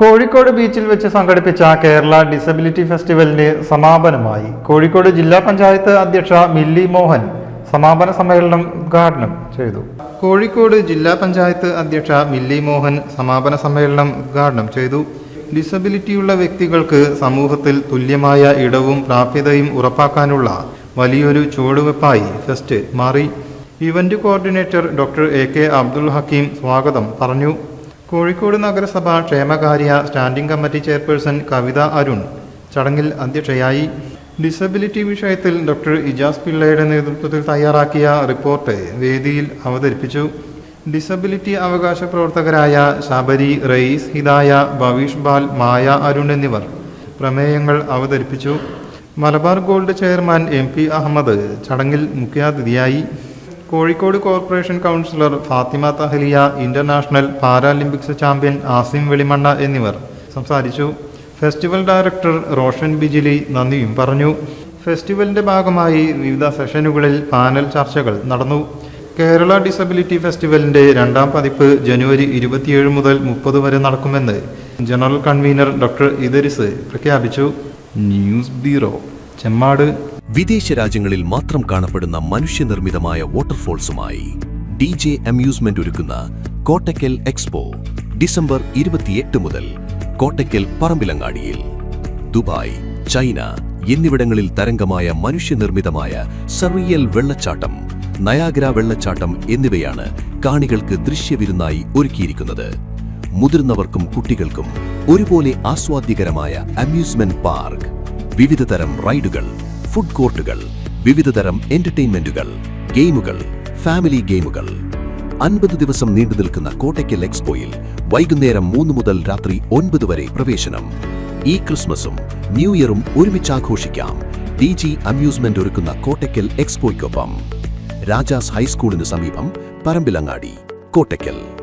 കോഴിക്കോട് ബീച്ചിൽ വെച്ച് സംഘടിപ്പിച്ച കേരള ഡിസബിലിറ്റി ഫെസ്റ്റിവലിന് സമാപനമായി കോഴിക്കോട് ജില്ലാ പഞ്ചായത്ത് അധ്യക്ഷ മില്ലി മോഹൻ സമാപന സമ്മേളനം ഉദ്ഘാടനം ചെയ്തു. കോഴിക്കോട് ജില്ലാ പഞ്ചായത്ത് അധ്യക്ഷ മില്ലി മോഹൻ സമാപന സമ്മേളനം ഉദ്ഘാടനം ചെയ്തു. ഡിസബിലിറ്റിയുള്ള വ്യക്തികൾക്ക് സമൂഹത്തിൽ തുല്യമായ ഇടവും പ്രാപ്യതയും ഉറപ്പാക്കാനുള്ള വലിയൊരു ചുവടുവെപ്പായി ഫെസ്റ്റ് മാറി. Event coordinator doctor A K Abdul Hakeem സ്വാഗതം പറഞ്ഞു. കോഴിക്കോട് നഗരസഭ ക്ഷേമകാര്യ standing committee chairperson Kavitha Arun. ചടങ്ങിൽ അധ്യക്ഷയായി ഡിസബിലിറ്റി വിഷയത്തിൽ ഡോക്ടർ ഇജാസ് പിള്ളയുടെ നേതൃത്വത്തിൽ തയ്യാറാക്കിയ റിപ്പോർട്ട് വേദിയിൽ അവതരിപ്പിച്ചു. ഡിസബിലിറ്റി അവകാശ പ്രവർത്തകരായ ശബരി റയീസ് ഹിദായ ഭവീഷ് ബാൽ മായ അരുൺ എന്നിവർ പ്രമേയങ്ങൾ അവതരിപ്പിച്ചു. Malabar gold chairman M P Ahammed ചടങ്ങിൽ മുഖ്യാതിഥിയായി Kozhikode corporation councillor Fathima Thahaliya international Paralympics champion Asim Velimanna എന്നിവർ സംസാരിച്ചു. ഫെസ്റ്റിവൽ ഡയറക്ടർ റോഷൻ ബിജിലി നന്ദിയും പറഞ്ഞു. ഫെസ്റ്റിവലിന്റെ ഭാഗമായി വിവിധ സെഷനുകളിൽ പാനൽ ചർച്ചകൾ നടന്നു. കേരള ഡിസബിലിറ്റി ഫെസ്റ്റിവലിന്റെ രണ്ടാം പതിപ്പ് ജനുവരി ഇരുപത്തിയേഴ് മുതൽ മുപ്പത് വരെ നടക്കുമെന്ന് ജനറൽ കൺവീനർ ഡോക്ടർ ഇദരിസ് പ്രഖ്യാപിച്ചു. News bureau Chemmad. വിദേശ രാജ്യങ്ങളിൽ മാത്രം കാണപ്പെടുന്ന മനുഷ്യനിർമ്മിതമായ വാട്ടർഫോൾസുമായി ഡി ജെ അമ്യൂസ്മെന്റ് ഒരുക്കുന്ന കോട്ടക്കൽ എക്സ്പോ ഡിസംബർ ഇരുപത്തിയെട്ട് മുതൽ കോട്ടക്കൽ പറമ്പിലങ്ങാടിയിൽ. ദുബായ് ചൈന എന്നിവിടങ്ങളിൽ തരംഗമായ മനുഷ്യനിർമ്മിതമായ സർവിയൽ വെള്ളച്ചാട്ടം നയാഗ്ര വെള്ളച്ചാട്ടം എന്നിവയാണ് കാണികൾക്ക് ദൃശ്യവിരുന്നായി ഒരുക്കിയിരിക്കുന്നത്. മുതിർന്നവർക്കും കുട്ടികൾക്കും ഒരുപോലെ ആസ്വാദ്യകരമായ അമ്യൂസ്മെന്റ് പാർക്ക് വിവിധതരം റൈഡുകൾ ഫുഡ് കോർട്ടുകൾ വിവിധതരം എന്റർടൈൻമെന്റുകൾ ഗെയിമുകൾ ഫാമിലി ഗെയിമുകൾ. അൻപത് ദിവസം നീണ്ടു നിൽക്കുന്ന കോട്ടയ്ക്കൽ എക്സ്പോയിൽ വൈകുന്നേരം മൂന്ന് മുതൽ രാത്രി ഒൻപത് വരെ പ്രവേശനം. ഈ ക്രിസ്മസും ന്യൂ ഇയറും ഒരുമിച്ച് ആഘോഷിക്കാം. ഡി ജി അമ്യൂസ്മെന്റ് ഒരുക്കുന്ന കോട്ടയ്ക്കൽ എക്സ്പോയ്ക്കൊപ്പം. രാജാസ് ഹൈസ്കൂളിന് സമീപം പറമ്പിലങ്ങാടി കോട്ടയ്ക്കൽ.